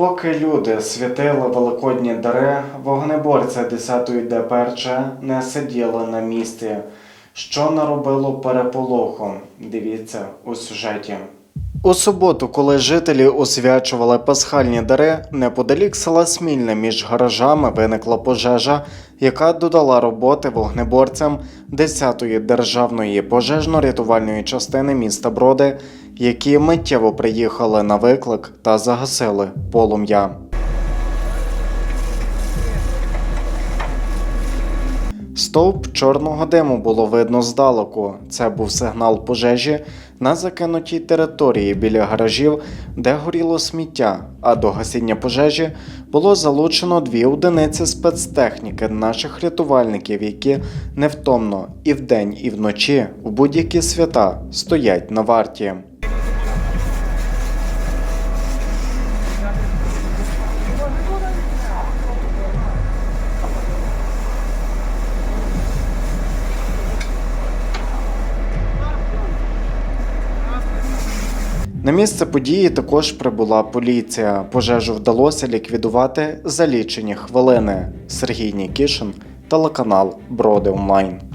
Поки люди святили великодні дари, вогнеборці 10-ї ДПРЧ не сиділи на місці. Що наробило переполоху? Дивіться у сюжеті. У суботу, коли жителі освячували пасхальні дари, неподалік села Смільне між гаражами виникла пожежа, яка додала роботи вогнеборцям 10-ї державної пожежно-рятувальної частини міста Броди, які миттєво приїхали на виклик та загасили полум'я. Стовп чорного диму було видно здалеку. Це був сигнал пожежі на закинутій території біля гаражів, де горіло сміття. А до гасіння пожежі було залучено дві одиниці спецтехніки наших рятувальників, які невтомно і вдень, і вночі у будь-які свята стоять на варті. На місце події також прибула поліція. Пожежу вдалося ліквідувати за лічені хвилини. Сергій Нікішин, телеканал Броди Онлайн.